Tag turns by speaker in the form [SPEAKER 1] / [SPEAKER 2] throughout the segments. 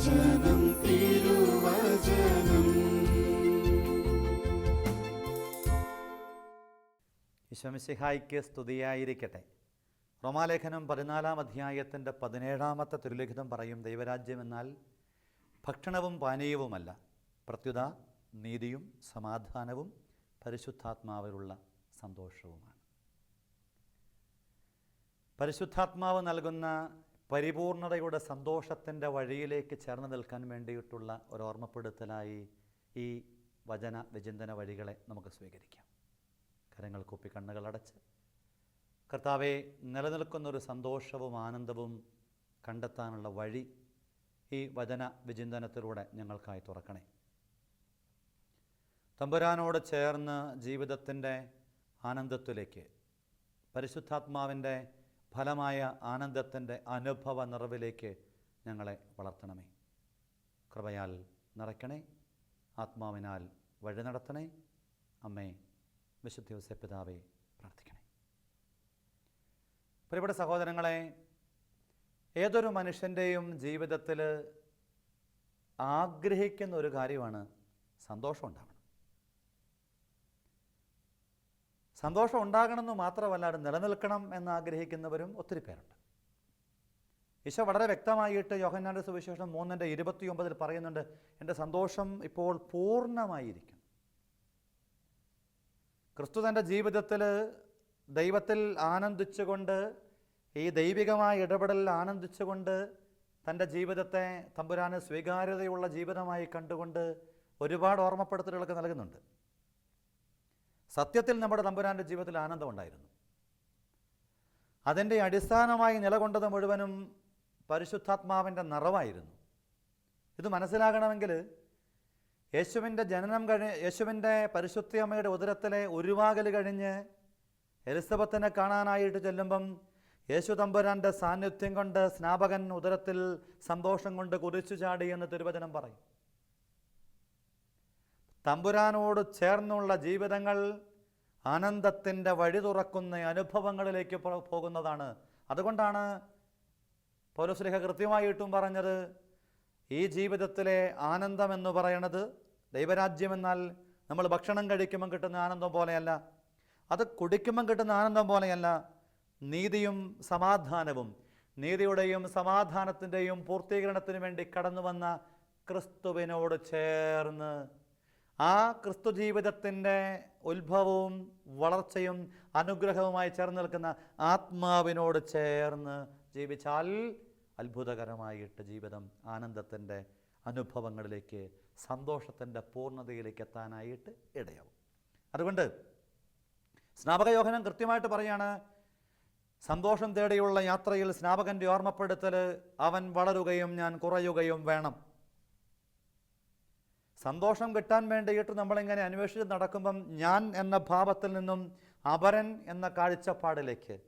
[SPEAKER 1] തിരുവചനം.
[SPEAKER 2] സ്തുതിയായിരിക്കട്ടെ. റോമാലേഖനം പതിനാലാം അധ്യായത്തിന്റെ പതിനേഴാമത്തെ തിരുലിഖിതം പറയും ദൈവരാജ്യം എന്നാൽ ഭക്ഷണവും പാനീയവുമല്ല പ്രത്യുത നീതിയും സമാധാനവും പരിശുദ്ധാത്മാവിലുള്ള സന്തോഷവുമാണ്. പരിശുദ്ധാത്മാവ് നൽകുന്ന പരിപൂർണതയുടെ സന്തോഷത്തിന്റെ വഴിയിലേക്ക് ചേർന്ന് നിൽക്കാൻ വേണ്ടിയിട്ടുള്ള ഒരു ഓർമ്മപ്പെടുത്തലായി ഈ വചന വിചിന്തന വഴികളെ നമുക്ക് സ്വീകരിക്കാം. കരങ്ങൾ കൂപ്പി കണ്ണുകൾ അടച്ച്. കർത്താവെ നിലനിൽക്കുന്ന ഒരു സന്തോഷവും ആനന്ദവും കണ്ടെത്താനുള്ള വഴി ഈ വചന വിചിന്തനത്തിലൂടെ ഞങ്ങൾക്കായി തുറക്കണേ. തമ്പുരാനോട് ചേർന്ന് ജീവിതത്തിന്റെ ആനന്ദത്തിലേക്ക് പരിശുദ്ധാത്മാവിന്റെ ഫലമായ ആനന്ദത്തിന്റെ അനുഭവ നിറവിലേക്ക് ഞങ്ങളെ വളർത്തണമേ. കൃപയാൽ നിറയ്ക്കണേ. ആത്മാവിനാൽ വഴി നടത്തണേ. അമ്മേ വിശുദ്ധ പിതാവെ പ്രാർത്ഥിക്കണേ പ്രിയപ്പെട്ട സഹോദരങ്ങളെ ഏതൊരു മനുഷ്യന്റെയും ജീവിതത്തിൽ ആഗ്രഹിക്കുന്ന ഒരു കാര്യമാണ് സന്തോഷം ഉണ്ടാവണം. സന്തോഷം ഉണ്ടാകണമെന്ന് മാത്രമല്ലാതെ നിലനിൽക്കണം എന്ന് ആഗ്രഹിക്കുന്നവരും ഒത്തിരി പേരുണ്ട്. ഈശോ വളരെ വ്യക്തമായിട്ട് യോഹന്നാന്റെ സുവിശേഷം മൂന്നിന്റെ ഇരുപത്തിയൊമ്പതിൽ പറയുന്നുണ്ട് എന്റെ സന്തോഷം ഇപ്പോൾ പൂർണമായിരിക്കും ക്രിസ്തു തന്റെ ജീവിതത്തിൽ ദൈവത്തിൽ ആനന്ദിച്ചുകൊണ്ട് ഈ ദൈവികമായ ഇടപെടലിൽ ആനന്ദിച്ചുകൊണ്ട് തന്റെ ജീവിതത്തെ തമ്പുരാന് സ്വീകാര്യതയുള്ള ജീവിതമായി കണ്ടുകൊണ്ട് ഒരുപാട് ഓർമ്മപ്പെടുത്തലുകളൊക്കെ നൽകുന്നുണ്ട്. സത്യത്തിൽ നമ്മുടെ തമ്പുരാന്റെ ജീവിതത്തിൽ ആനന്ദമുണ്ടായിരുന്നു. അതിന്റെ അടിസ്ഥാനമായി നിലകൊണ്ടത് മുഴുവനും പരിശുദ്ധാത്മാവിന്റെ നിറവായിരുന്നു. ഇത് മനസ്സിലാകണമെങ്കിൽ യേശുവിന്റെ ജനനം കഴിഞ്ഞ് യേശുവിന്റെ പരിശുദ്ധമ്മയുടെ ഉദരത്തിലെ ഉരുവാകൽ കഴിഞ്ഞ് എലിസബത്തിനെ കാണാനായിട്ട് ചെല്ലുമ്പം യേശു തമ്പുരാന്റെ സാന്നിധ്യം കൊണ്ട് സ്നാപകൻ ഉദരത്തിൽ സന്തോഷം കൊണ്ട് കുറിച്ചു ചാടി എന്ന് തിരുവചനം പറയും. തമ്പുരാനോട് ചേർന്നുള്ള ജീവിതങ്ങൾ ആനന്ദത്തിന്റെ വഴി തുറക്കുന്ന അനുഭവങ്ങളിലേക്ക് പോകുന്നതാണ്. അതുകൊണ്ടാണ് പൗരസ്ലിഹ കൃത്യമായിട്ടും പറഞ്ഞത് ഈ ജീവിതത്തിലെ ആനന്ദം എന്ന് പറയണത് ദൈവരാജ്യം എന്നാൽ നമ്മൾ ഭക്ഷണം കഴിക്കുമ്പം കിട്ടുന്ന ആനന്ദം പോലെയല്ല അത് കുടിക്കുമ്പം കിട്ടുന്ന ആനന്ദം പോലെയല്ല നീതിയും സമാധാനവും നീതിയുടെയും സമാധാനത്തിന്റെയും പൂർത്തീകരണത്തിനു വേണ്ടി കടന്നു വന്ന ക്രിസ്തുവിനോട് ചേർന്ന് ആ ക്രിസ്തു ജീവിതത്തിന്റെ ഉത്ഭവവും വളർച്ചയും അനുഗ്രഹവുമായി ചേർന്ന് നിൽക്കുന്ന ആത്മാവിനോട് ചേർന്ന് ജീവിച്ചാൽ അത്ഭുതകരമായിട്ട് ജീവിതം ആനന്ദത്തിന്റെ അനുഭവങ്ങളിലേക്ക് സന്തോഷത്തിന്റെ പൂർണതയിലേക്ക് എത്താനായിട്ട് ഇടയാവും. അതുകൊണ്ട് സ്നാപക യോഹനം കൃത്യമായിട്ട് പറയാണ് സന്തോഷം തേടിയുള്ള യാത്രയിൽ സ്നാപകന്റെ ഓർമ്മപ്പെടുത്തൽ അവൻ വളരുകയും ഞാൻ കുറയുകയും വേണം. സന്തോഷം കിട്ടാൻ വേണ്ടിയിട്ട് നമ്മളിങ്ങനെ അന്വേഷിച്ച് നടക്കുമ്പം ഞാൻ എന്ന ഭാവത്തിൽ നിന്നും അപരൻ എന്ന കാഴ്ചപ്പാടിലേക്ക്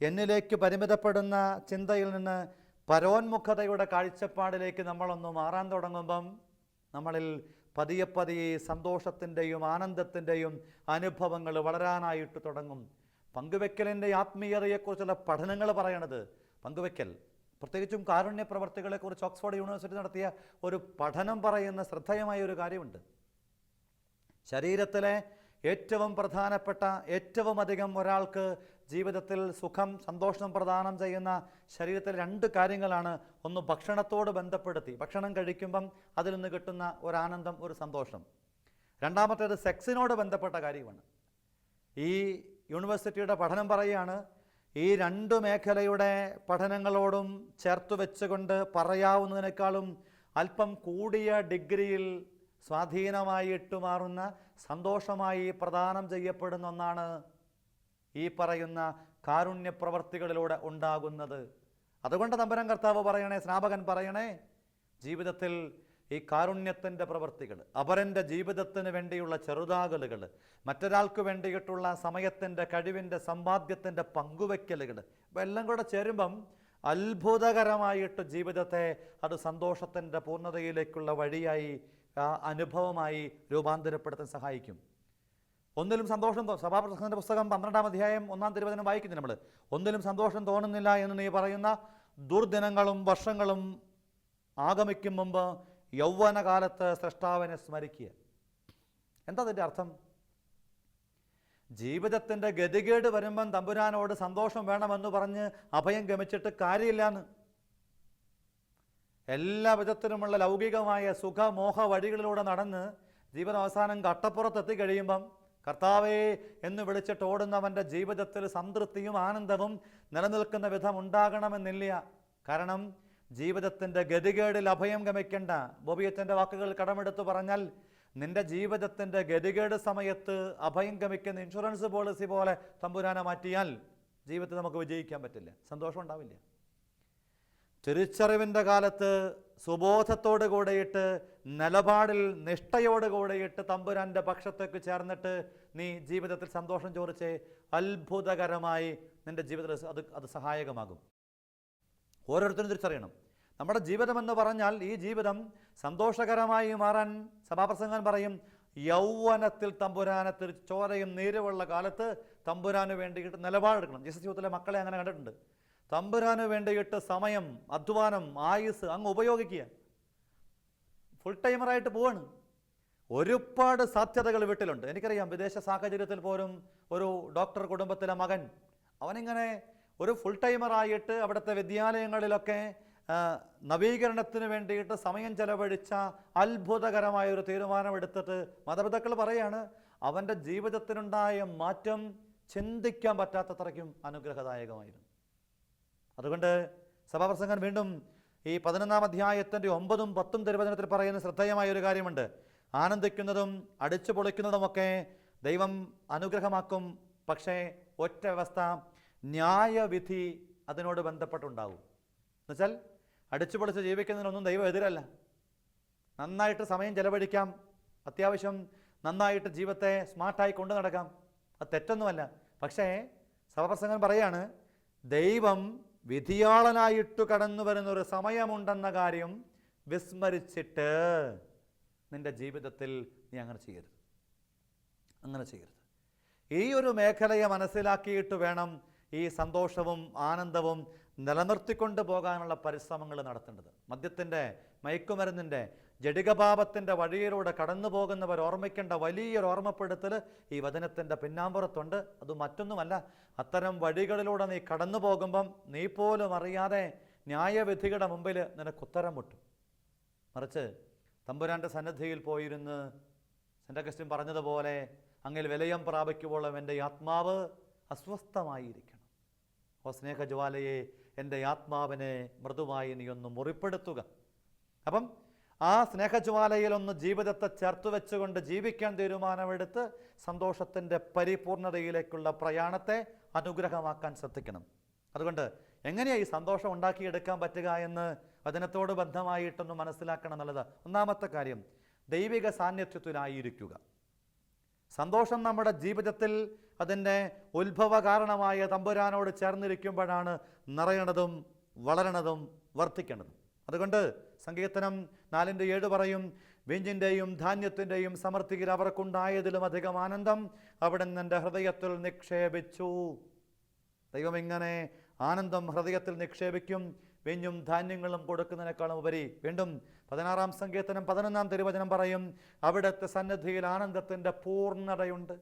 [SPEAKER 2] എന്നിലേക്ക് പരിമിതപ്പെടുന്ന ചിന്തയിൽ നിന്ന് പരോന്മുഖതയുടെ കാഴ്ചപ്പാടിലേക്ക് നമ്മളൊന്ന് മാറാൻ തുടങ്ങുമ്പം നമ്മളിൽ പതിയെ പതിയെ സന്തോഷത്തിന്റെയും ആനന്ദത്തിന്റെയും അനുഭവങ്ങൾ വളരാനായിട്ട് തുടങ്ങും. പങ്കുവെക്കലിന്റെ ആത്മീയതയെക്കുറിച്ചുള്ള പഠനങ്ങൾ പറയണത് പങ്കുവെക്കൽ. പ്രത്യേകിച്ചും കാരുണ്യ പ്രവർത്തികളെക്കുറിച്ച് ഓക്സ്ഫോർഡ് യൂണിവേഴ്സിറ്റി നടത്തിയ ഒരു പഠനം പറയുന്ന ശ്രദ്ധേയമായ ഒരു കാര്യമുണ്ട്. ശരീരത്തിലെ ഏറ്റവും പ്രധാനപ്പെട്ട ഏറ്റവും അധികം ഒരാൾക്ക് ജീവിതത്തിൽ സുഖം സന്തോഷം പ്രദാനം ചെയ്യുന്ന ശരീരത്തിലെ രണ്ട് കാര്യങ്ങളാണ് ഒന്ന് ഭക്ഷണത്തോട് ബന്ധപ്പെടുത്തി. ഭക്ഷണം കഴിക്കുമ്പം അതിൽ നിന്ന് കിട്ടുന്ന ഒരു ആനന്ദം ഒരു സന്തോഷം. രണ്ടാമത്തേത് സെക്സിനോട് ബന്ധപ്പെട്ട കാര്യമാണ്. ഈ യൂണിവേഴ്സിറ്റിയുടെ പഠനം പറയുകയാണ് ഈ രണ്ടു മേഖലയുടെ പഠനങ്ങളോടും ചേർത്ത് വെച്ചുകൊണ്ട് പറയാവുന്നതിനേക്കാളും അല്പം കൂടിയ ഡിഗ്രിയിൽ സ്വാധീനമായിട്ട് മാറുന്ന സന്തോഷമായി പ്രദാനം ചെയ്യപ്പെടുന്ന ഒന്നാണ് ഈ പറയുന്ന കാരുണ്യ പ്രവർത്തികളിലൂടെ ഉണ്ടാകുന്നത്. അതുകൊണ്ട് തമ്പരം കർത്താവ് പറയണേ സ്നാപകൻ പറയണേ ജീവിതത്തിൽ ഈ കാരുണ്യത്തിന്റെ പ്രവൃത്തികൾ അപരന്റെ ജീവിതത്തിന് വേണ്ടിയുള്ള ചെറുതാകലുകൾ മറ്റൊരാൾക്ക് വേണ്ടിയിട്ടുള്ള സമയത്തിന്റെ കഴിവിന്റെ സമ്പാദ്യത്തിന്റെ പങ്കുവയ്ക്കലുകൾ ഇപ്പം എല്ലാം കൂടെ ചേരുമ്പം അത്ഭുതകരമായിട്ട് ജീവിതത്തെ അത് സന്തോഷത്തിന്റെ പൂർണതയിലേക്കുള്ള വഴിയായി അനുഭവമായി രൂപാന്തരപ്പെടുത്താൻ സഹായിക്കും. ഒന്നിലും സന്തോഷം സഭാപ്രസംഗത്തിന്റെ പുസ്തകം പന്ത്രണ്ടാം അധ്യായം ഒന്നാം തിരുവചനം വായിക്കുന്നു നമ്മൾ. ഒന്നിലും സന്തോഷം തോന്നുന്നില്ല എന്ന് നീ പറയുന്ന ദുർദിനങ്ങളും വർഷങ്ങളും ആഗമിക്കും മുമ്പ് യൗവനകാലത്ത് സൃഷ്ടാവിനെ സ്മരിക്കുക. എന്താ അതിന്റെ അർത്ഥം? ജീവിതത്തിന്റെ ഗതികേട് വരുമ്പം തമ്പുരാനോട് സന്തോഷം വേണമെന്ന് പറഞ്ഞ് അഭയം ഗമിച്ചിട്ട് കാര്യമില്ലാന്ന്. എല്ലാ വിധത്തിലുമുള്ള ലൗകികമായ സുഖമോഹ വഴികളിലൂടെ നടന്ന് ജീവൻ അവസാനം കട്ടപ്പുറത്തെത്തി കഴിയുമ്പം കർത്താവേ എന്ന് വിളിച്ചിട്ട് ഓടുന്നവന്റെ ജീവിതത്തിൽ സംതൃപ്തിയും ആനന്ദവും നിലനിൽക്കുന്ന വിധം ഉണ്ടാകണമെന്നില്ല. കാരണം ജീവിതത്തിന്റെ ഗതികേടിൽ അഭയം ഗമിക്കേണ്ട. ബോബിയച്ചന്റെ വാക്കുകൾ കടമെടുത്ത് പറഞ്ഞാൽ നിന്റെ ജീവിതത്തിന്റെ ഗതികേട് സമയത്ത് അഭയം ഗമിക്കുന്ന ഇൻഷുറൻസ് പോളിസി പോലെ തമ്പുരാനെ മാറ്റിയാൽ ജീവിതത്തിൽ നമുക്ക് വിജയിക്കാൻ പറ്റില്ല. സന്തോഷം ഉണ്ടാവില്ല. തിരിച്ചറിവിന്റെ കാലത്ത് സുബോധത്തോട് കൂടെയിട്ട് നിലപാടിൽ നിഷ്ഠയോട് കൂടെയിട്ട് തമ്പുരാന്റെ പക്ഷത്തേക്ക് ചേർന്നിട്ട് നീ ജീവിതത്തിൽ സന്തോഷം ചോദിച്ച് അത്ഭുതകരമായി നിന്റെ ജീവിതത്തിൽ അത് അത് സഹായകമാകും. ഓരോരുത്തരും തിരിച്ചറിയണം. നമ്മുടെ ജീവിതം എന്ന് പറഞ്ഞാൽ ഈ ജീവിതം സന്തോഷകരമായി മാറാൻ സഭാപ്രസംഗൻ പറയും യൗവനത്തിൽ തമ്പുരാനെ തിരിച്ചോരയും ചോരയും നീരുമുള്ള കാലത്ത് തമ്പുരാന് വേണ്ടിയിട്ട് നിലപാടെടുക്കണം. ജീസസ് ജീവിതത്തിലെ മക്കളെ അങ്ങനെ കണ്ടിട്ടുണ്ട്. തമ്പുരാന് വേണ്ടിയിട്ട് സമയം അധ്വാനം ആയുസ് അങ്ങ് ഉപയോഗിക്കുക. ഫുൾ ടൈമറായിട്ട് പോവാണ്. ഒരുപാട് സാധ്യതകൾ വീട്ടിലുണ്ട്. എനിക്കറിയാം വിദേശ സാഹചര്യത്തിൽ പോലും ഒരു ഡോക്ടർ കുടുംബത്തിലെ മകൻ അവനിങ്ങനെ ഒരു ഫുൾ ടൈമറായിട്ട് അവിടുത്തെ വിദ്യാലയങ്ങളിലൊക്കെ നവീകരണത്തിന് വേണ്ടിയിട്ട് സമയം ചെലവഴിച്ച അത്ഭുതകരമായ ഒരു തീരുമാനമെടുത്തിട്ട് മാതാപിതാക്കൾ പറയാണ് അവന്റെ ജീവിതത്തിനുണ്ടായ മാറ്റം ചിന്തിക്കാൻ പറ്റാത്തത്രയ്ക്കും അനുഗ്രഹദായകമായിരുന്നു. അതുകൊണ്ട് സഭാപ്രസംഗൻ വീണ്ടും ഈ പതിനൊന്നാം അധ്യായത്തിന്റെ ഒമ്പതും പത്തും തിരുവചനത്തിൽ പറയുന്ന ശ്രദ്ധേയമായ ഒരു കാര്യമുണ്ട്. ആനന്ദിക്കുന്നതും അടിച്ചു പൊളിക്കുന്നതുമൊക്കെ ദൈവം അനുഗ്രഹമാക്കും പക്ഷേ ഒറ്റ അവസ്ഥ ന്യായവിധി അതിനോട് ബന്ധപ്പെട്ടുണ്ടാവും. എന്നുവെച്ചാൽ അടിച്ചു പൊളിച്ച് ജീവിക്കുന്നതിനൊന്നും ദൈവം എതിരല്ല. നന്നായിട്ട് സമയം ചെലവഴിക്കാം. അത്യാവശ്യം നന്നായിട്ട് ജീവിതത്തെ സ്മാർട്ടായി കൊണ്ടു നടക്കാം. അത് തെറ്റൊന്നുമല്ല. പക്ഷേ സഭപ്രസംഗം പറയാണ് ദൈവം വിധിയാളനായിട്ട് കടന്നു വരുന്നൊരു സമയമുണ്ടെന്ന കാര്യം വിസ്മരിച്ചിട്ട് നിന്റെ ജീവിതത്തിൽ നീ അങ്ങനെ ചെയ്യരുത്. അങ്ങനെ ചെയ്യരുത്. ഈ ഒരു മേഖലയെ മനസ്സിലാക്കിയിട്ട് വേണം ഈ സന്തോഷവും ആനന്ദവും നിലനിർത്തിക്കൊണ്ട് പോകാനുള്ള പരിശ്രമങ്ങൾ നടത്തേണ്ടത്. മദ്യത്തിന്റെ മയക്കുമരുന്നിന്റെ ജടികപാപത്തിന്റെ വഴിയിലൂടെ കടന്നു പോകുന്നവർ ഓർമ്മിക്കേണ്ട വലിയൊരു ഓർമ്മപ്പെടുത്തൽ ഈ വചനത്തിന്റെ പിന്നാമ്പുറത്തുണ്ട്. അത് മറ്റൊന്നുമല്ല അത്തരം വഴികളിലൂടെ നീ കടന്നു പോകുമ്പം നീ പോലും അറിയാതെ ന്യായവിധികളുടെ മുമ്പിൽ നിനക്ക് ഉത്തരം മുട്ടും. മറിച്ച് തമ്പുരാന്റെ സന്നദ്ധിയിൽ പോയിരുന്ന് സെന്റ് അഗസ്റ്റിൻ പറഞ്ഞതുപോലെ അങ്ങിൽ വിലയം പ്രാപിക്കുമ്പോഴും എന്റെ ആത്മാവ് അസ്വസ്ഥമായിരിക്കണം ഓ സ്നേഹജ്വാലയെ എന്റെ ആത്മാവിനെ മൃദുവായി നീ ഒന്ന് മുറിപ്പെടുത്തുക. അപ്പം ആ സ്നേഹജ്വാലയിൽ ഒന്ന് ജീവിതത്തെ ചേർത്ത് വെച്ചുകൊണ്ട് ജീവിക്കാൻ തീരുമാനമെടുത്ത് സന്തോഷത്തിന്റെ പരിപൂർണതയിലേക്കുള്ള പ്രയാണത്തെ അനുഗ്രഹമാക്കാൻ ശ്രദ്ധിക്കണം. അതുകൊണ്ട് എങ്ങനെയാണ് ഈ സന്തോഷം ഉണ്ടാക്കിയെടുക്കാൻ പറ്റുക എന്ന് വചനത്തോട് ബന്ധമായിട്ടൊന്ന് മനസ്സിലാക്കണം എന്നുള്ളത് ഒന്നാമത്തെ കാര്യം ദൈവിക സാന്നിധ്യത്തിലായിരിക്കുക. സന്തോഷം നമ്മുടെ ജീവിതത്തിൽ അതിന്റെ ഉത്ഭവ കാരണമായ തമ്പുരാനോട് ചേർന്നിരിക്കുമ്പോഴാണ് നിറയണതും വളരണതും വർദ്ധിക്കേണ്ടതും. അതുകൊണ്ട് സങ്കീർത്തനം നാലിന്റെ ഏഴ് പറയും വീഞ്ഞിന്റെയും ധാന്യത്തിന്റെയും സമൃദ്ധിയിൽ അവർക്കുണ്ടായതിലും അധികം ആനന്ദം അവിടെ നിന്റെ ഹൃദയത്തിൽ നിക്ഷേപിച്ചു. ദൈവം ഇങ്ങനെ ആനന്ദം ഹൃദയത്തിൽ നിക്ഷേപിക്കും വീഞ്ഞും ധാന്യങ്ങളും കൊടുക്കുന്നതിനേക്കാളും ഉപരി വീണ്ടും പതിനാറാം സങ്കീർത്തനം പതിനൊന്നാം തിരുവചനം പറയും അവിടുത്തെ സന്നിധിയിൽ ആനന്ദത്തിന്റെ പൂർണതയുണ്ട്.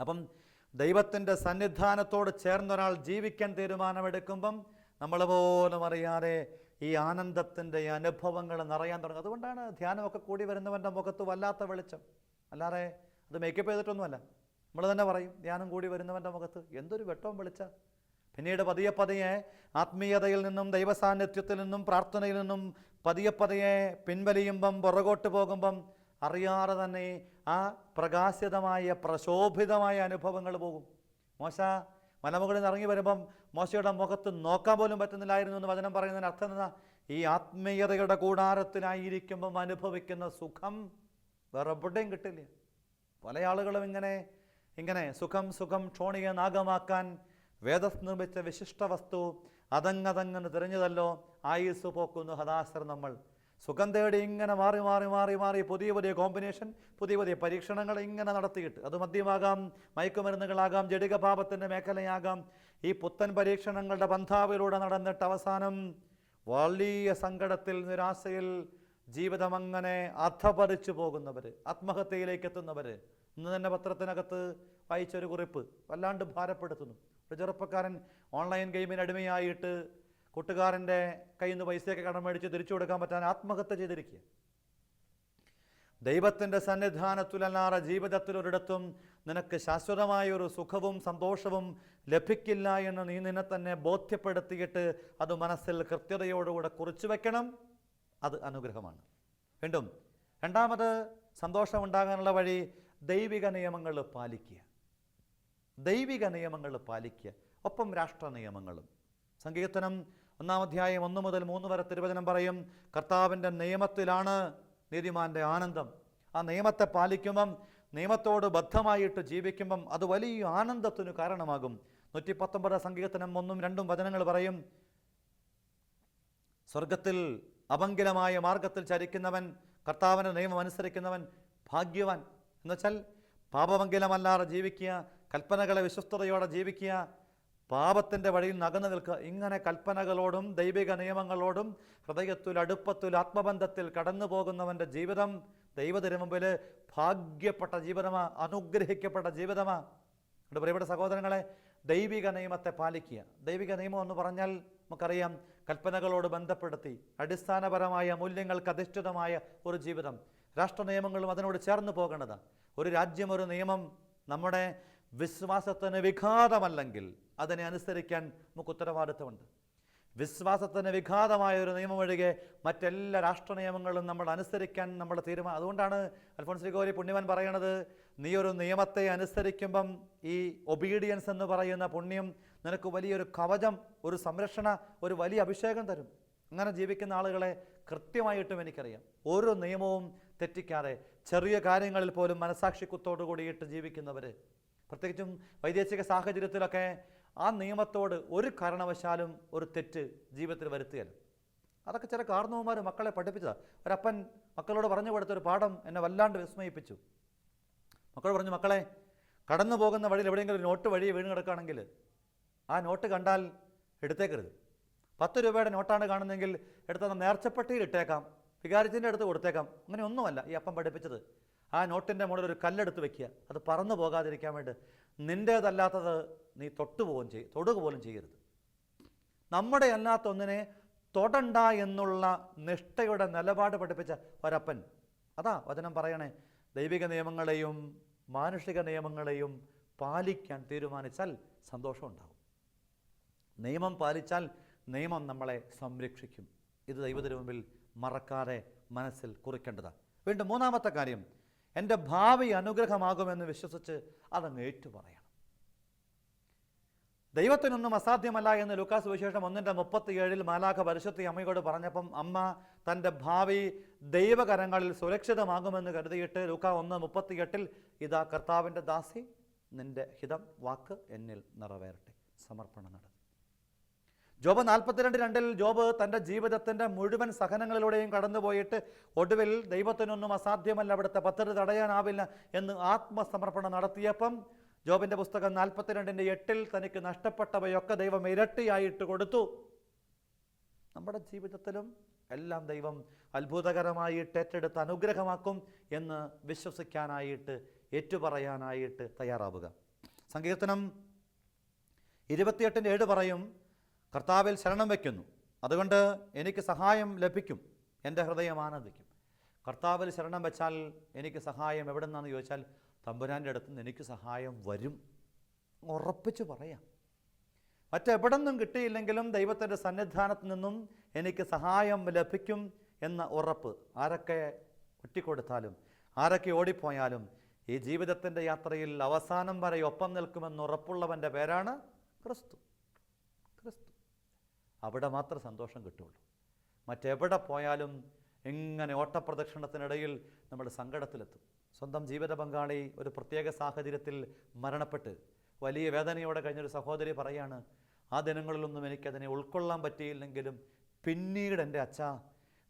[SPEAKER 2] അപ്പം ദൈവത്തിന്റെ സന്നിധാനത്തോട് ചേർന്നൊരാൾ ജീവിക്കാൻ തീരുമാനമെടുക്കുമ്പം നമ്മൾ പോലും അറിയാതെ ഈ ആനന്ദത്തിന്റെ അനുഭവങ്ങൾ നിറയാൻ തുടങ്ങും. അതുകൊണ്ടാണ് ധ്യാനമൊക്കെ കൂടി വരുന്നവന്റെ മുഖത്ത് വല്ലാത്ത വെളിച്ചം. അല്ലാതെ അത് മേക്കപ്പ് ചെയ്തിട്ടൊന്നുമല്ല. നമ്മൾ തന്നെ പറയും ധ്യാനം കൂടി വരുന്നവന്റെ മുഖത്ത് എന്തൊരു വെട്ടവും വെളിച്ച. പിന്നീട് പതിയെ പതിയെ ആത്മീയതയിൽ നിന്നും ദൈവസാന്നിധ്യത്തിൽ നിന്നും പ്രാർത്ഥനയിൽ നിന്നും പതിയെ പതിയെ പിൻവലിയുമ്പം പുറകോട്ട് പോകുമ്പം അറിയാതെ തന്നെ ആ പ്രകാശിതമായ പ്രശോഭിതമായ അനുഭവങ്ങൾ പോകും. മോശ മലമുകളിൽ നിന്ന് ഇറങ്ങി വരുമ്പം മോശയുടെ മുഖത്ത് നോക്കാൻ പോലും പറ്റുന്നില്ലായിരുന്നു എന്ന് വചനം പറയുന്നതിന് അർത്ഥം എന്താ? ഈ ആത്മീയതയുടെ കൂടാരത്തിലായിരിക്കുമ്പം അനുഭവിക്കുന്ന സുഖം വേറെ എവിടെയും കിട്ടില്ല. പല ആളുകളും ഇങ്ങനെ ഇങ്ങനെ സുഖം സുഖം ക്ഷോണിയെ നാഗമാക്കാൻ വേദസ് നിർമ്മിച്ച വിശിഷ്ട വസ്തു അതങ്ങതങ്ങനെ തിരഞ്ഞതല്ലോ. ആയുസ് പോക്കുന്നു ഹതാശ്ര നമ്മൾ. സുഖം തേടി ഇങ്ങനെ മാറി മാറി മാറി മാറി പുതിയ പുതിയ കോമ്പിനേഷൻ പുതിയ പുതിയ പരീക്ഷണങ്ങൾ ഇങ്ങനെ നടത്തിയിട്ട്. അത് മദ്യമാകാം മയക്കുമരുന്നുകളാകാം ജടികപാപത്തിന്റെ മേഖലയാകാം. ഈ പുത്തൻ പരീക്ഷണങ്ങളുടെ പന്ഥാവിലൂടെ നടന്നിട്ട് അവസാനം വലിയ സങ്കടത്തിൽ നിരാശയിൽ ജീവിതം അങ്ങനെ അധപതിച്ചു പോകുന്നവർ ആത്മഹത്യയിലേക്ക് എത്തുന്നവർ ഇന്ന് തന്നെ പത്രത്തിനകത്ത് വായിച്ചൊരു കുറിപ്പ് വല്ലാണ്ട് ഭാരപ്പെടുത്തുന്നു. ഒരു ചെറുപ്പക്കാരൻ ഓൺലൈൻ ഗെയിമിന് അടിമയായിട്ട് കൂട്ടുകാരന്റെ കയ്യിൽ നിന്ന് പൈസയൊക്കെ കടം മേടിച്ച് തിരിച്ചു കൊടുക്കാൻ പറ്റാൻ ആത്മഹത്യ ചെയ്തിരിക്കുക ദൈവത്തിന്റെ സന്നിധാനത്തിലല്ലാതെ ജീവിതത്തിൽ ഒരിടത്തും നിനക്ക് ശാശ്വതമായ ഒരു സുഖവും സന്തോഷവും ലഭിക്കില്ല എന്ന് നീ നിന്നെ തന്നെ ബോധ്യപ്പെടുത്തിയിട്ട് അത് മനസ്സിൽ കൃത്യതയോടുകൂടെ കുറിച്ചു വെക്കണം. അത് അനുഗ്രഹമാണ്. വീണ്ടും രണ്ടാമത് സന്തോഷം ഉണ്ടാകാനുള്ള വഴി ദൈവിക നിയമങ്ങൾ പാലിക്കുക. ദൈവിക നിയമങ്ങൾ പാലിക്കുക. ഒപ്പം രാഷ്ട്ര നിയമങ്ങളും. സങ്കീർത്തനം ഒന്നാം അധ്യായം ഒന്ന് മുതൽ മൂന്ന് വരെ തിരുവചനം പറയും കർത്താവിന്റെ നിയമത്തിലാണ് നീതിമാന്റെ ആനന്ദം. ആ നിയമത്തെ പാലിക്കുമ്പം നിയമത്തോട് ബദ്ധമായിട്ട് ജീവിക്കുമ്പം അത് വലിയ ആനന്ദത്തിനു കാരണമാകും. നൂറ്റി പത്തൊമ്പത് സങ്കീർത്തനം ഒന്നും രണ്ടും വചനങ്ങൾ പറയും സ്വർഗത്തിൽ അപങ്കിലമായ മാർഗത്തിൽ ചരിക്കുന്നവൻ കർത്താവിന്റെ നിയമം അനുസരിക്കുന്നവൻ ഭാഗ്യവാൻ. എന്നുവെച്ചാൽ പാപമംഗലമല്ലാതെ ജീവിക്കുക കൽപ്പനകളെ വിശ്വസ്തയോടെ ജീവിക്കുക പാപത്തിന്റെ വഴിയിൽ നകന്നു നിൽക്കുക. ഇങ്ങനെ കൽപ്പനകളോടും ദൈവിക നിയമങ്ങളോടും ഹൃദയത്തിൽ അടുപ്പത്തിൽ ആത്മബന്ധത്തിൽ കടന്നു പോകുന്നവന്റെ ജീവിതം ദൈവത്തിന് മുമ്പിൽ ഭാഗ്യപ്പെട്ട ജീവിതമാ അനുഗ്രഹിക്കപ്പെട്ട ജീവിതമാ. എന്റെ പ്രിയപ്പെട്ട സഹോദരങ്ങളെ ദൈവിക നിയമത്തെ പാലിക്കുക. ദൈവിക നിയമം എന്ന് പറഞ്ഞാൽ നമുക്കറിയാം കൽപ്പനകളോട് ബന്ധപ്പെടുത്തി അടിസ്ഥാനപരമായ മൂല്യങ്ങൾക്ക് അധിഷ്ഠിതമായ ഒരു ജീവിതം. രാഷ്ട്ര നിയമങ്ങളും അതിനോട് ചേർന്ന് പോകേണ്ടതാണ് ഒരു രാജ്യം ഒരു നിയമം നമ്മുടെ വിശ്വാസത്തിന് വിഘാതമല്ലെങ്കിൽ അതിനെ അനുസരിക്കാൻ നമുക്ക് ഉത്തരവാദിത്തമുണ്ട്. വിശ്വാസത്തിന് വിഘാതമായ ഒരു നിയമം ഒഴികെ മറ്റെല്ലാ രാഷ്ട്ര നിയമങ്ങളും നമ്മൾ അനുസരിക്കാൻ നമ്മൾ തീരുമാനം അതുകൊണ്ടാണ് അൽഫോൺസ് ലിഗോരി പുണ്യവൻ പറയണത് നീ ഒരു നിയമത്തെ അനുസരിക്കുമ്പം ഈ ഒബീഡിയൻസ് എന്ന് പറയുന്ന പുണ്യം നിനക്ക് വലിയൊരു കവചം ഒരു സംരക്ഷണ ഒരു വലിയ അഭിഷേകം തരും. അങ്ങനെ ജീവിക്കുന്ന ആളുകളെ കൃത്യമായിട്ടും എനിക്കറിയാം. ഓരോ നിയമവും തെറ്റിക്കാതെ ചെറിയ കാര്യങ്ങളിൽ പോലും മനസാക്ഷിക്കുത്തോടു കൂടിയിട്ട് ജീവിക്കുന്നവർ പ്രത്യേകിച്ചും വൈദേശിക സാഹചര്യത്തിലൊക്കെ ആ നിയമത്തോട് ഒരു കാരണവശാലും ഒരു തെറ്റ് ജീവിതത്തിൽ വരുത്തുകയല്ല. അതൊക്കെ ചില കാർന്നവന്മാർ മക്കളെ പഠിപ്പിച്ചതാണ് ഒരപ്പൻ മക്കളോട് പറഞ്ഞു കൊടുത്തൊരു പാഠം എന്നെ വല്ലാണ്ട് വിസ്മയിപ്പിച്ചു. മക്കൾ പറഞ്ഞു മക്കളെ കടന്നു പോകുന്ന വഴിയിൽ എവിടെയെങ്കിലും ഒരു നോട്ട് വഴി വീണ് കിടക്കുകയാണെങ്കിൽ ആ നോട്ട് കണ്ടാൽ എടുത്തേക്കരുത്. പത്ത് രൂപയുടെ നോട്ടാണ് കാണുന്നതെങ്കിൽ എടുത്ത നേർച്ചപ്പെട്ടിയിൽ ഇട്ടേക്കാം വികാരിച്ചിന്റെ അടുത്ത് കൊടുത്തേക്കാം. അങ്ങനെ ഒന്നുമല്ല ഈ അപ്പം പഠിപ്പിച്ചത്. ആ നോട്ടിന്റെ മുകളിൽ ഒരു കല്ലെടുത്ത് വെക്കുക. അത് പറന്നു പോകാതിരിക്കാൻ വേണ്ടി നിന്റേതല്ലാത്തത് നീ തൊട്ടുപോകും ചെയ്യും തൊടുക പോലും ചെയ്യരുത്. നമ്മുടെ അല്ലാത്ത ഒന്നിനെ തൊടണ്ട എന്നുള്ള നിഷ്ഠയുടെ നിലപാട് പഠിപ്പിച്ച ഒരപ്പൻ. അതാ വചനം പറയണേ ദൈവിക നിയമങ്ങളെയും മാനുഷിക നിയമങ്ങളെയും പാലിക്കാൻ തീരുമാനിച്ചാൽ സന്തോഷമുണ്ടാകും നിയമം പാലിച്ചാൽ നിയമം നമ്മളെ സംരക്ഷിക്കും. ഇത് ദൈവത്തിന് മുമ്പിൽ മറക്കാതെ മനസ്സിൽ കുറിക്കേണ്ടതാണ്. വീണ്ടും മൂന്നാമത്തെ കാര്യം എന്റെ ഭാവി അനുഗ്രഹമാകുമെന്ന് വിശ്വസിച്ച് അതങ്ങ് ഏറ്റു പറയണം ദൈവത്തിനൊന്നും അസാധ്യമല്ല എന്ന് ലൂക്കാസ് വിശേഷം ഒന്നിന്റെ മുപ്പത്തിയേഴിൽ മാലാഖ പരിശുദ്ധി അമ്മയോട് പറഞ്ഞപ്പം അമ്മ തന്റെ ഭാവി ദൈവകരങ്ങളിൽ സുരക്ഷിതമാകുമെന്ന് കരുതിയിട്ട് ലൂക്ക ഒന്ന് മുപ്പത്തിയെട്ടിൽ ഇതാ കർത്താവിന്റെ ദാസി നിന്റെ ഹിതം വാക്ക് എന്നിൽ നിറവേറട്ടെ. സമർപ്പണം നടത്തി ജോബ് നാൽപ്പത്തിരണ്ട് രണ്ടിൽ ജോബ് തന്റെ ജീവിതത്തിന്റെ മുഴുവൻ സഹനങ്ങളിലൂടെയും കടന്നുപോയിട്ട് ഒടുവിൽ ദൈവത്തിനൊന്നും അസാധ്യമല്ല അവിടുത്തെ പദ്ധതി തടയാനാവില്ല എന്ന് ആത്മസമർപ്പണം നടത്തിയപ്പം ജോബിന്റെ പുസ്തകം നാൽപ്പത്തിരണ്ടിന്റെ എട്ടിൽ തനിക്ക് നഷ്ടപ്പെട്ടവയൊക്കെ ദൈവം ഇരട്ടിയായിട്ട് കൊടുത്തു. നമ്മുടെ ജീവിതത്തിലും എല്ലാം ദൈവം അത്ഭുതകരമായിട്ട് ഏറ്റെടുത്ത് അനുഗ്രഹമാക്കും എന്ന് വിശ്വസിക്കാനായിട്ട് ഏറ്റുപറയാനായിട്ട് തയ്യാറാവുക. സങ്കീർത്തനം ഇരുപത്തിയെട്ടിന്റെ ഏഴ് പറയും കർത്താവിൽ ശരണം വയ്ക്കുന്നു. അതുകൊണ്ട് എനിക്ക് സഹായം ലഭിക്കും. എന്റെ ഹൃദയം ആനന്ദിക്കും കർത്താവിൽ ശരണം വെച്ചാൽ എനിക്ക് സഹായം എവിടെ നിന്നാണെന്ന് ചോദിച്ചാൽ തമ്പുരാന്റെ അടുത്ത് നിന്ന് എനിക്ക് സഹായം വരും. ഉറപ്പിച്ച് പറയാം. മറ്റെവിടെ നിന്നും കിട്ടിയില്ലെങ്കിലും ദൈവത്തിന്റെ സന്നിധാനത്ത് നിന്നും എനിക്ക് സഹായം ലഭിക്കും എന്ന ഉറപ്പ് ആരൊക്കെ ഒറ്റിക്കൊടുത്താലും ആരൊക്കെ ഓടിപ്പോയാലും ഈ ജീവിതത്തിന്റെ യാത്രയിൽ അവസാനം വരെ ഒപ്പം നിൽക്കുമെന്ന് ഉറപ്പുള്ളവന്റെ പേരാണ് ക്രിസ്തു. ക്രിസ്തു. അവിടെ മാത്രം സന്തോഷം കിട്ടുള്ളൂ മറ്റെവിടെ പോയാലും എങ്ങനെ ഓട്ടപ്രദക്ഷിണത്തിനിടയിൽ നമ്മൾ സങ്കടത്തിലെത്തും. സ്വന്തം ജീവിത പങ്കാളി ഒരു പ്രത്യേക സാഹചര്യത്തിൽ മരണപ്പെട്ട് വലിയ വേദനയോടെ കഴിഞ്ഞൊരു സഹോദരി പറയാണ് ആ ദിനങ്ങളിലൊന്നും എനിക്കതിനെ ഉൾക്കൊള്ളാൻ പറ്റിയില്ലെങ്കിലും പിന്നീട് എന്റെ അച്ഛ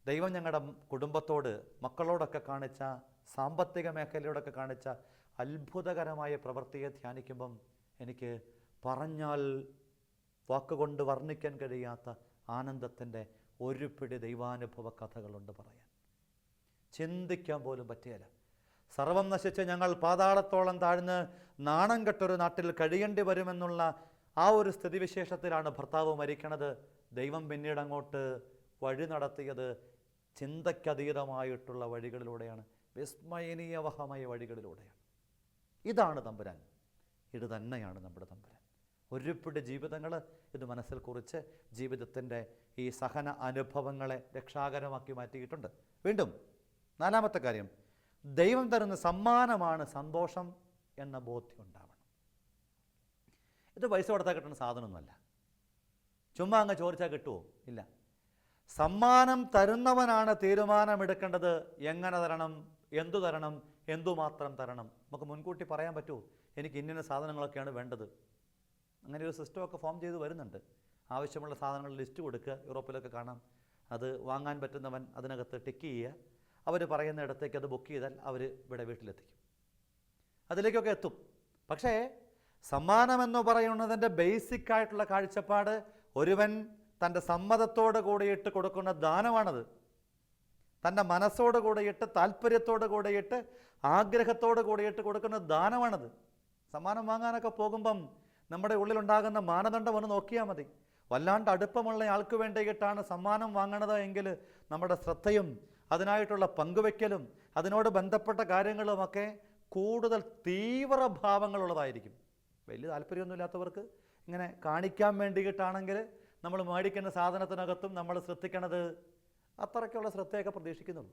[SPEAKER 2] ദൈവം ഞങ്ങളുടെ കുടുംബത്തോട് മക്കളോടൊക്കെ കാണിച്ച സാമ്പത്തിക മേഖലയോടൊക്കെ കാണിച്ച അത്ഭുതകരമായ പ്രവൃത്തിയെ ധ്യാനിക്കുമ്പം എനിക്ക് പറഞ്ഞാൽ വാക്കുകൊണ്ട് വർണിക്കാൻ കഴിയാത്ത ആനന്ദത്തിന്റെ ഒരു പിടി ദൈവാനുഭവ കഥകളുണ്ട് പറയാൻ. ചിന്തിക്കാൻ പോലും പറ്റിയല്ല. സർവം നശിച്ച് ഞങ്ങൾ പാതാളത്തോളം താഴ്ന്ന് നാണം കെട്ടൊരു നാട്ടിൽ കഴിയേണ്ടി വരുമെന്നുള്ള ആ ഒരു സ്ഥിതിവിശേഷത്തിലാണ് ഭർത്താവ് മരിക്കണത്. ദൈവം പിന്നീട് അങ്ങോട്ട് വഴി നടത്തിയത് ചിന്തയ്ക്കതീതമായിട്ടുള്ള വഴികളിലൂടെയാണ്. വിസ്മയനീയവഹമായ വഴികളിലൂടെയാണ്. ഇതാണ് തമ്പുരാൻ. ഇത് തന്നെയാണ് നമ്മുടെ തമ്പുരാൻ. ഒരുപിടി ജീവിതങ്ങൾ ഇത് മനസ്സിൽ കുറിച്ച് ജീവിതത്തിന്റെ ഈ സഹന അനുഭവങ്ങളെ രക്ഷാകരമാക്കി മാറ്റിയിട്ടുണ്ട്. വീണ്ടും നാലാമത്തെ കാര്യം ദൈവം തരുന്ന സമ്മാനമാണ് സന്തോഷം എന്ന ബോധ്യം ഉണ്ടാവണം ഇത് പൈസ കൊടുത്താൽ കിട്ടുന്ന സാധനമൊന്നുമല്ല. ചുമ്മാ അങ്ങ് ചോദിച്ചാൽ കിട്ടുമോ ഇല്ല. സമ്മാനം തരുന്നവനാണ് തീരുമാനമെടുക്കേണ്ടത്. എങ്ങനെ തരണം? എന്തു തരണം? എന്തുമാത്രം തരണം? നമുക്ക് മുൻകൂട്ടി പറയാൻ പറ്റുമോ? എനിക്ക് ഇന്നിന്ന സാധനങ്ങളൊക്കെയാണ് വേണ്ടത്. അങ്ങനെ ഒരു സിസ്റ്റമൊക്കെ ഫോം ചെയ്ത് വരുന്നുണ്ട്. ആവശ്യമുള്ള സാധനങ്ങൾ ലിസ്റ്റ് കൊടുക്കുക യൂറോപ്പിലൊക്കെ കാണാം. അത് വാങ്ങാൻ പറ്റുന്നവൻ അതിനകത്ത് ടിക്ക് ചെയ്യുക. അവർ പറയുന്ന ഇടത്തേക്ക് അത് ബുക്ക് ചെയ്താൽ അവർ ഇവിടെ വീട്ടിലെത്തിക്കും. അതിലേക്കൊക്കെ എത്തും. പക്ഷേ സമ്മാനമെന്ന് പറയുന്നതിന്റെ ബേസിക് ആയിട്ടുള്ള കാഴ്ചപ്പാട് ഒരുവൻ തന്റെ സമ്മതത്തോട് കൂടിയിട്ട് കൊടുക്കുന്ന ദാനമാണത്. തന്റെ മനസ്സോട് കൂടിയിട്ട് താല്പര്യത്തോട് കൂടിയിട്ട് ആഗ്രഹത്തോട് കൂടിയിട്ട് കൊടുക്കുന്ന ദാനമാണത്. സമ്മാനം വാങ്ങാനൊക്കെ പോകുമ്പം നമ്മുടെ ഉള്ളിലുണ്ടാകുന്ന മാനദണ്ഡം ഒന്ന് നോക്കിയാൽ മതി. വല്ലാണ്ട് അടുപ്പമുള്ള ആൾക്ക് വേണ്ടിയിട്ടാണ് സമ്മാനം വാങ്ങണത് എങ്കിൽ നമ്മുടെ ശ്രദ്ധയും അതിനായിട്ടുള്ള പങ്കുവെക്കലും അതിനോട് ബന്ധപ്പെട്ട കാര്യങ്ങളുമൊക്കെ കൂടുതൽ തീവ്ര ഭാവങ്ങളുള്ളതായിരിക്കും. വലിയ താല്പര്യമൊന്നുമില്ലാത്തവർക്ക് ഇങ്ങനെ കാണിക്കാൻ വേണ്ടിയിട്ടാണെങ്കിൽ നമ്മൾ മേടിക്കുന്ന സാധനത്തിനകത്തും നമ്മൾ ശ്രദ്ധിക്കണത് അത്രയ്ക്കുള്ള ശ്രദ്ധയൊക്കെ പ്രതീക്ഷിക്കുന്നുള്ളൂ.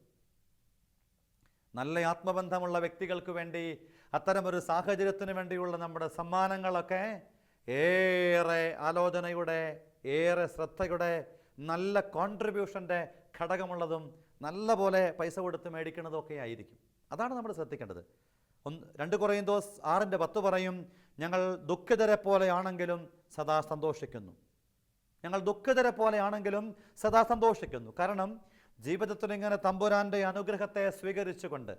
[SPEAKER 2] നല്ല ആത്മബന്ധമുള്ള വ്യക്തികൾക്ക് വേണ്ടി അത്തരമൊരു സാഹചര്യത്തിന് വേണ്ടിയുള്ള നമ്മുടെ സമ്മാനങ്ങളൊക്കെ ഏറെ ആലോചനയുടെ ഏറെ ശ്രദ്ധയുടെ നല്ല കോൺട്രിബ്യൂഷന്റെ ഘടകമുള്ളതും നല്ല പോലെ പൈസ കൊടുത്ത് മേടിക്കുന്നതൊക്കെ ആയിരിക്കും. അതാണ് നമ്മൾ ശ്രദ്ധിക്കേണ്ടത്. ഒന്ന് രണ്ട് കുറയും ദോസ് ആറിന്റെ പത്ത് പറയും ഞങ്ങൾ ദുഃഖിതരെ പോലെയാണെങ്കിലും സദാ സന്തോഷിക്കുന്നു. ഞങ്ങൾ ദുഃഖിതരെ പോലെയാണെങ്കിലും സദാ സന്തോഷിക്കുന്നു. കാരണം ജീവിതത്തിൽ ഇങ്ങനെ തമ്പുരാന്റെ അനുഗ്രഹത്തെ സ്വീകരിച്ചുകൊണ്ട്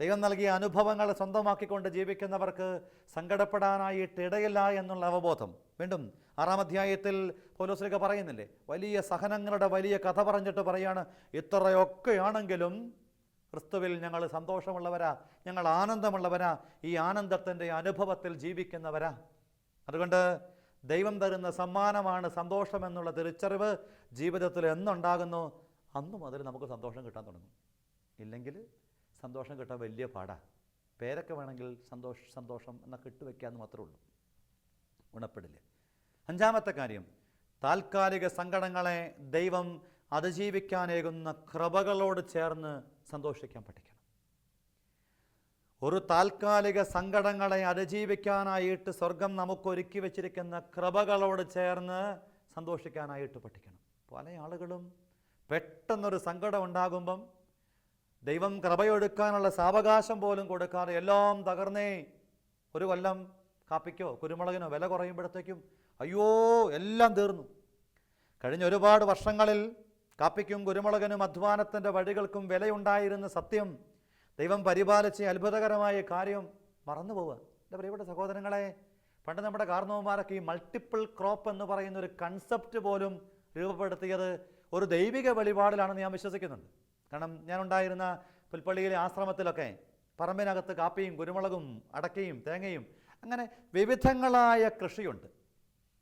[SPEAKER 2] ദൈവം നൽകിയ അനുഭവങ്ങൾ സ്വന്തമാക്കിക്കൊണ്ട് ജീവിക്കുന്നവർക്ക് സങ്കടപ്പെടാനായിട്ട് ഇടയില്ല എന്നുള്ള അവബോധം. വീണ്ടും ആറാം അധ്യായത്തിൽ പൗലോസ്ലിക പറയുന്നില്ലേ? വലിയ സഹനങ്ങളുടെ വലിയ കഥ പറഞ്ഞിട്ട് പറയാണ് ഇത്രയൊക്കെയാണെങ്കിലും ക്രിസ്തുവിൽ ഞങ്ങൾ സന്തോഷമുള്ളവരാ ഞങ്ങൾ ആനന്ദമുള്ളവരാ ഈ ആനന്ദത്തിന്റെ അനുഭവത്തിൽ ജീവിക്കുന്നവരാ. അതുകൊണ്ട് ദൈവം തരുന്ന സമ്മാനമാണ് സന്തോഷമെന്നുള്ള തിരിച്ചറിവ് ജീവിതത്തിൽ എന്നുണ്ടാകുന്നു. അന്നു മുതൽ നമുക്ക് സന്തോഷം കിട്ടാൻ തുടങ്ങും. ഇല്ലെങ്കിൽ സന്തോഷം കിട്ടാൻ വലിയ പാടാണ് പേരൊക്കെ വേണമെങ്കിൽ സന്തോഷ സന്തോഷം എന്നൊക്കെ ഇട്ട് വയ്ക്കാമെന്ന് മാത്രമേ ഉള്ളൂ. ഗുണപ്പെടില്ല. അഞ്ചാമത്തെ കാര്യം താൽക്കാലിക സങ്കടങ്ങളെ ദൈവം അതിജീവിക്കാനേകുന്ന കൃപകളോട് ചേർന്ന് സന്തോഷിക്കാൻ പഠിക്കണം. ഒരു താൽക്കാലിക സങ്കടങ്ങളെ അതിജീവിക്കാനായിട്ട് സ്വർഗം നമുക്ക് ഒരുക്കി വെച്ചിരിക്കുന്ന കൃപകളോട് ചേർന്ന് സന്തോഷിക്കാനായിട്ട് പഠിക്കണം. പല ആളുകളും പെട്ടെന്നൊരു സങ്കടം ഉണ്ടാകുമ്പം ദൈവം കൃപയൊടുക്കാനുള്ള സാവകാശം പോലും കൊടുക്കാതെ എല്ലാം തകർന്നേ. ഒരു കൊല്ലം കാപ്പിക്കോ കുരുമുളകിനോ വില കുറയുമ്പോഴത്തേക്കും അയ്യോ എല്ലാം തീർന്നു. കഴിഞ്ഞ ഒരുപാട് വർഷങ്ങളിൽ കാപ്പിക്കും കുരുമുളകിനും അധ്വാനത്തിന്റെ വഴികൾക്കും വിലയുണ്ടായിരുന്ന സത്യം ദൈവം പരിപാലിച്ച അത്ഭുതകരമായ കാര്യം മറന്നു പോവുക. എന്റെ പ്രിയപ്പെട്ട സഹോദരങ്ങളെ പണ്ട് നമ്മുടെ കാർന്നവന്മാരൊക്കെ ഈ മൾട്ടിപ്പിൾ ക്രോപ്പ് എന്ന് പറയുന്ന ഒരു കൺസെപ്റ്റ് പോലും രൂപപ്പെടുത്തിയത് ഒരു ദൈവിക വെളിപാടിലാണെന്ന് ഞാൻ വിശ്വസിക്കുന്നുണ്ട്. കാരണം ഞാൻ ഉണ്ടായിരുന്ന പുൽപ്പള്ളിയിലെ ആശ്രമത്തിലൊക്കെ പറമ്പിനകത്ത് കാപ്പിയും കുരുമുളകും അടക്കയും തേങ്ങയും അങ്ങനെ വിവിധങ്ങളായ കൃഷിയുണ്ട്.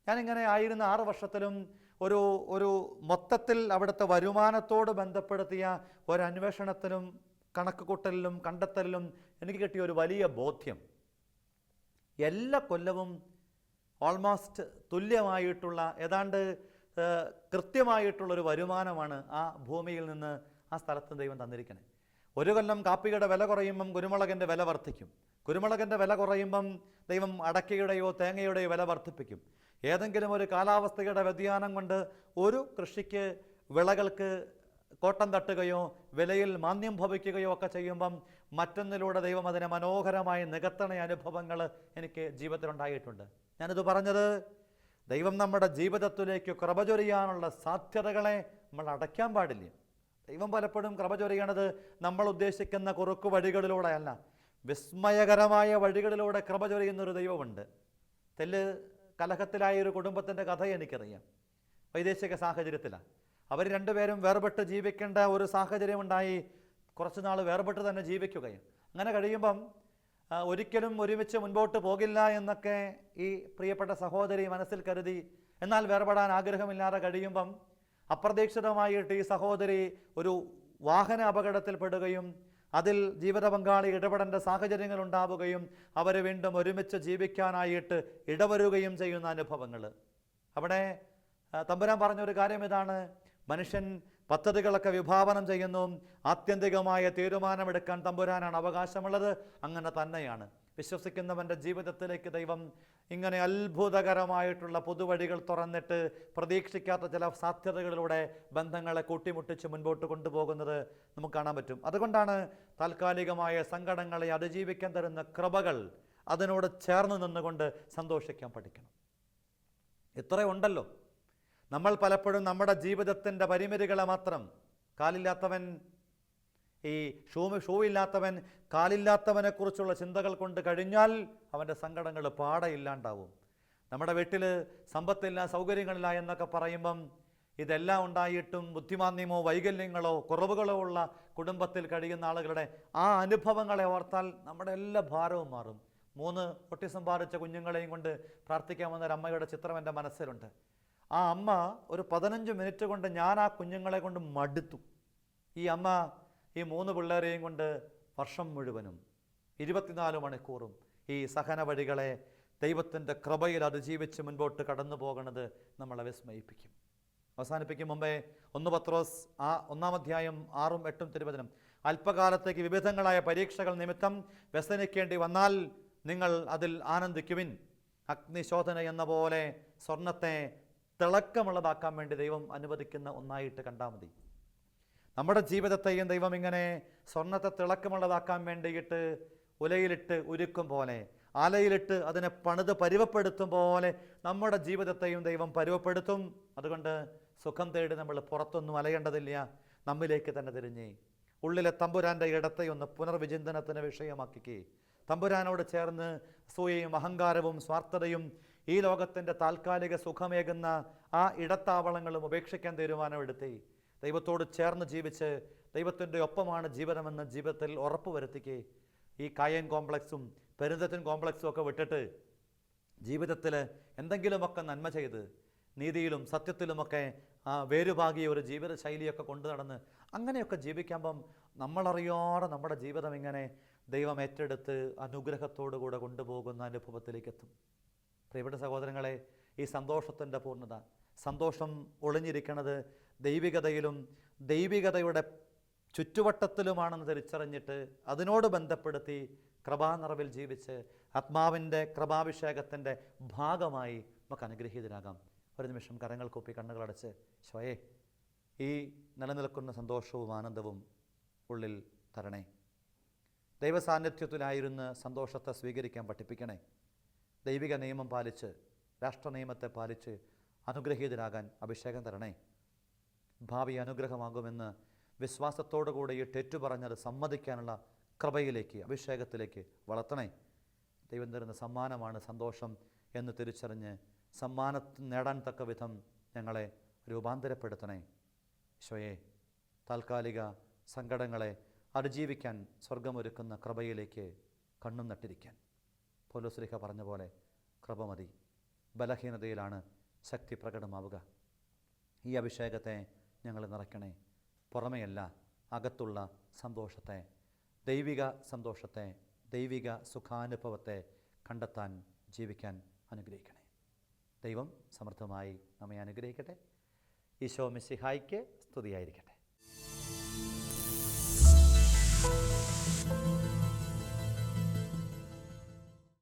[SPEAKER 2] ഞാനിങ്ങനെ ആയിരുന്ന ആറ് വർഷത്തിലും ഒരു ഒരു മൊത്തത്തിൽ അവിടുത്തെ വരുമാനത്തോട് ബന്ധപ്പെടുത്തിയ ഒരു അന്വേഷണത്തിലും കണക്ക് കൂട്ടലിലും കണ്ടെത്തലിലും എനിക്ക് കിട്ടിയ ഒരു വലിയ ബോധ്യം. എല്ലാ കൊല്ലവും ഓൾമോസ്റ്റ് തുല്യമായിട്ടുള്ള ഏതാണ്ട് കൃത്യമായിട്ടുള്ളൊരു വരുമാനമാണ് ആ ഭൂമിയിൽ നിന്ന് ആ സ്ഥലത്ത് ദൈവം തന്നിരിക്കുന്നത് ഒരു കൊല്ലം കാപ്പിയുടെ വില കുറയുമ്പം കുരുമുളകിന്റെ വില വർദ്ധിക്കും. കുരുമുളകിന്റെ വില കുറയുമ്പം ദൈവം അടക്കയുടെയോ തേങ്ങയുടെയോ വില വർദ്ധിപ്പിക്കും. ഏതെങ്കിലും ഒരു കാലാവസ്ഥയുടെ വ്യതിയാനം കൊണ്ട് ഒരു കൃഷിക്ക് വിളകൾക്ക് കോട്ടം തട്ടുകയോ വിലയിൽ മാന്യം ഭവിക്കുകയോ ഒക്കെ ചെയ്യുമ്പം മറ്റൊന്നിലൂടെ ദൈവം അതിനെ മനോഹരമായി നികത്തണ അനുഭവങ്ങൾ എനിക്ക് ജീവിതത്തിലുണ്ടായിട്ടുണ്ട്. ഞാനിത് പറഞ്ഞത് ദൈവം നമ്മുടെ ജീവിതത്തിലേക്ക് കൃപ ചൊരിയാനുള്ള സാധ്യതകളെ നമ്മൾ അടയ്ക്കാൻ പാടില്ല. ദൈവം പലപ്പോഴും കൃപ ചൊരിയണത് നമ്മൾ ഉദ്ദേശിക്കുന്ന കുറുക്കു വഴികളിലൂടെയല്ല. വിസ്മയകരമായ വഴികളിലൂടെ കൃപ ചൊരിയുന്ന ഒരു ദൈവമുണ്ട്. തെല്ല് കലഹത്തിലായ ഒരു കുടുംബത്തിന്റെ കഥ എനിക്കറിയാം. വൈദേശിക സാഹചര്യത്തിലാണ് അവർ രണ്ടുപേരും വേർപെട്ട് ജീവിക്കേണ്ട ഒരു സാഹചര്യമുണ്ടായി. കുറച്ച് നാൾ വേർപെട്ട് തന്നെ ജീവിക്കുകയും അങ്ങനെ കഴിയുമ്പം ഒരിക്കലും ഒരുമിച്ച് മുൻപോട്ട് പോകില്ല എന്നൊക്കെ ഈ പ്രിയപ്പെട്ട സഹോദരി മനസ്സിൽ കരുതി. എന്നാൽ വേർപെടാൻ ആഗ്രഹമില്ലാതെ കഴിയുമ്പം അപ്രതീക്ഷിതമായിട്ട് ഈ സഹോദരി ഒരു വാഹന അപകടത്തിൽപ്പെടുകയും അതിൽ ജീവിത പങ്കാളി ഇടപെടേണ്ട സാഹചര്യങ്ങൾ ഉണ്ടാവുകയും അവർ വീണ്ടും ഒരുമിച്ച് ജീവിക്കാനായിട്ട് ഇടവരുകയും ചെയ്യുന്ന അനുഭവങ്ങൾ അവിടെ തമ്പുരാൻ പറഞ്ഞൊരു കാര്യം ഇതാണ്. മനുഷ്യൻ പദ്ധതികളൊക്കെ വിഭാവനം ചെയ്യുന്നു. ആത്യന്തികമായ തീരുമാനമെടുക്കാൻ തമ്പുരാനാണ് അവകാശമുള്ളത്. അങ്ങനെ തന്നെയാണ്. വിശ്വസിക്കുന്നവന്റെ ജീവിതത്തിലേക്ക് ദൈവം ഇങ്ങനെ അത്ഭുതകരമായിട്ടുള്ള പുതുവഴികൾ തുറന്നിട്ട് പ്രതീക്ഷിക്കാത്ത ചില സാധ്യതകളിലൂടെ ബന്ധങ്ങളെ കൂട്ടിമുട്ടിച്ച് മുൻപോട്ട് കൊണ്ടുപോകുന്നത് നമുക്ക് കാണാൻ പറ്റും. അതുകൊണ്ടാണ് താൽക്കാലികമായ സങ്കടങ്ങളെ അതിജീവിക്കാൻ തരുന്ന കൃപകൾ അതിനോട് ചേർന്ന് നിന്നുകൊണ്ട് സന്തോഷിക്കാൻ പഠിക്കണം. ഇത്രയുണ്ടല്ലോ. നമ്മൾ പലപ്പോഴും നമ്മുടെ ജീവിതത്തിന്റെ പരിമിതികളെ മാത്രം കാലില്ലാത്തവൻ ഈ ഷൂ ഷൂ ഇല്ലാത്തവൻ കാലില്ലാത്തവനെക്കുറിച്ചുള്ള ചിന്തകൾ കൊണ്ട് കഴിഞ്ഞാൽ അവന്റെ സങ്കടങ്ങൾ പാടെ ഇല്ലാണ്ടാവും. നമ്മുടെ വീട്ടിൽ സമ്പത്തില്ല സൗകര്യങ്ങളില്ല എന്നൊക്കെ പറയുമ്പം ഇതെല്ലാം ഉണ്ടായിട്ടും ബുദ്ധിമാന്യമോ വൈകല്യങ്ങളോ കുറവുകളോ ഉള്ള കുടുംബത്തിൽ കഴിയുന്ന ആളുകളുടെ ആ അനുഭവങ്ങളെ ഓർത്താൽ നമ്മുടെ എല്ലാ ഭാരവും മാറും. മൂന്ന് ഒട്ടിസം കുഞ്ഞുങ്ങളെയും കൊണ്ട് പ്രാർത്ഥിക്കാമെന്നൊരു അമ്മയുടെ ചിത്രം എന്റെ മനസ്സിലുണ്ട്. ആ അമ്മ ഒരു പതിനഞ്ച് മിനിറ്റ് കൊണ്ട് ഞാൻ ആ കുഞ്ഞുങ്ങളെ കൊണ്ട് മടുത്തു. ഈ അമ്മ ഈ മൂന്ന് പിള്ളേരെയും കൊണ്ട് വർഷം മുഴുവനും ഇരുപത്തിനാല് മണിക്കൂറും ഈ സഹന വഴികളെ ദൈവത്തിന്റെ കൃപയിൽ അതിജീവിച്ച് മുൻപോട്ട് കടന്നു പോകണത് നമ്മളെ വിസ്മയിപ്പിക്കും. അവസാനിപ്പിക്കും മുമ്പേ ഒന്ന് പത്രോസ് ആ ഒന്നാം അധ്യായം ആറും എട്ടും തിരുവചനം. അല്പകാലത്തേക്ക് വിവിധങ്ങളായ പരീക്ഷകൾ നിമിത്തം വ്യസനിക്കേണ്ടി വന്നാൽ നിങ്ങൾ അതിൽ ആനന്ദിക്കുവിൻ. അഗ്നിശോധന എന്ന പോലെ സ്വർണത്തെ തിളക്കമുള്ളതാക്കാൻ വേണ്ടി ദൈവം അനുവദിക്കുന്ന ഒന്നായിട്ട് കണ്ടാൽ മതി. നമ്മുടെ ജീവിതത്തെയും ദൈവം ഇങ്ങനെ സ്വർണത്തെ തിളക്കമുള്ളതാക്കാൻ വേണ്ടിയിട്ട് ഉലയിലിട്ട് ഉരുക്കും പോലെ ആലയിലിട്ട് അതിനെ പണിത് പരുവപ്പെടുത്തും പോലെ നമ്മുടെ ജീവിതത്തെയും ദൈവം പരുവപ്പെടുത്തും. അതുകൊണ്ട് സുഖം തേടി നമ്മൾ പുറത്തൊന്നും അലയേണ്ടതില്ല. നമ്മിലേക്ക് തന്നെ തിരിഞ്ഞ് ഉള്ളിലെ തമ്പുരാന്റെ ഇടത്തെ ഒന്ന് പുനർവിചിന്തനത്തിന് വിഷയമാക്കിക്കേ. തമ്പുരാനോട് ചേർന്ന് അസൂയയും അഹങ്കാരവും സ്വാർത്ഥതയും ഈ ലോകത്തിന്റെ താൽക്കാലിക സുഖമേകുന്ന ആ ഇടത്താവളങ്ങളും ഉപേക്ഷിക്കാൻ തീരുമാനമെടുത്തി. ദൈവത്തോട് ചേർന്ന് ജീവിച്ച് ദൈവത്തിന്റെ ഒപ്പമാണ് ജീവിതമെന്ന് ജീവിതത്തിൽ ഉറപ്പുവരുത്തിക്കേ ഈ കായൻ കോംപ്ലക്സും പെരുന്തത്തിൻ കോംപ്ലക്സും ഒക്കെ വിട്ടിട്ട് ജീവിതത്തിൽ എന്തെങ്കിലുമൊക്കെ നന്മ ചെയ്ത് നീതിയിലും സത്യത്തിലുമൊക്കെ ആ വേരുപാകിയ ഒരു ജീവിത ശൈലിയൊക്കെ കൊണ്ടു നടന്ന് അങ്ങനെയൊക്കെ ജീവിക്കുമ്പം നമ്മളറിയാതെ നമ്മുടെ ജീവിതം ഇങ്ങനെ ദൈവം ഏറ്റെടുത്ത് അനുഗ്രഹത്തോടു കൂടെ കൊണ്ടുപോകുന്ന അനുഭവത്തിലേക്ക് എത്തും പ്രിയപ്പെട്ട സഹോദരങ്ങളെ ഈ സന്തോഷത്തിന്റെ പൂർണത സന്തോഷം ഒളിഞ്ഞിരിക്കുന്നത് ദൈവികതയിലും ദൈവികതയുടെ ചുറ്റുവട്ടത്തിലുമാണെന്ന് തിരിച്ചറിഞ്ഞിട്ട് അതിനോട് ബന്ധപ്പെടുത്തി കൃപാനിറവിൽ ജീവിച്ച് ആത്മാവിന്റെ കൃപാഭിഷേകത്തിന്റെ ഭാഗമായി നമുക്ക് അനുഗ്രഹീതരാകാം ഒരു നിമിഷം കരങ്ങൾ കൂപ്പി കണ്ണുകളടച്ച് ശോയെ ഈ നിലനിൽക്കുന്ന സന്തോഷവും ആനന്ദവും ഉള്ളിൽ തരണേ. ദൈവസാന്നിധ്യത്തിലായിരുന്ന് സന്തോഷത്തെ സ്വീകരിക്കാൻ പഠിപ്പിക്കണേ. ദൈവിക നിയമം പാലിച്ച് രാഷ്ട്ര നിയമത്തെ പാലിച്ച് അനുഗ്രഹീതരാകാൻ അഭിഷേകം തരണേ. ഭാവി അനുഗ്രഹമാകുമെന്ന് വിശ്വാസത്തോടു കൂടെ ഈ പറഞ്ഞത് സമ്മതിക്കാനുള്ള കൃപയിലേക്ക് അഭിഷേകത്തിലേക്ക് വളർത്തണേ. ദൈവം തരുന്ന സമ്മാനമാണ് സന്തോഷം എന്ന് തിരിച്ചറിഞ്ഞ് സമ്മാനത്തിൽ നേടാൻ തക്ക വിധം ഞങ്ങളെ രൂപാന്തരപ്പെടുത്തണേ. ഈശോയെ താൽക്കാലിക സങ്കടങ്ങളെ അതിജീവിക്കാൻ സ്വർഗമൊരുക്കുന്ന കൃപയിലേക്ക് കണ്ണും നട്ടിരിക്കാൻ. പോലോസ്ലിഹ പറഞ്ഞ പോലെ കൃപ മതി ബലഹീനതയിലാണ് ശക്തി പ്രകടമാവുക. ഈ അഭിഷേകത്തെ ഞങ്ങൾ നിറയ്ക്കണേ. പുറമെയല്ല അകത്തുള്ള സന്തോഷത്തെ ദൈവിക സന്തോഷത്തെ ദൈവിക സുഖാനുഭവത്തെ കണ്ടെത്താൻ ജീവിക്കാൻ അനുഗ്രഹിക്കണേ. ദൈവം സമൃദ്ധമായി നമ്മെ അനുഗ്രഹിക്കട്ടെ. ഈശോ മിസ്സിഹായിക്ക് സ്തുതിയായിരിക്കട്ടെ.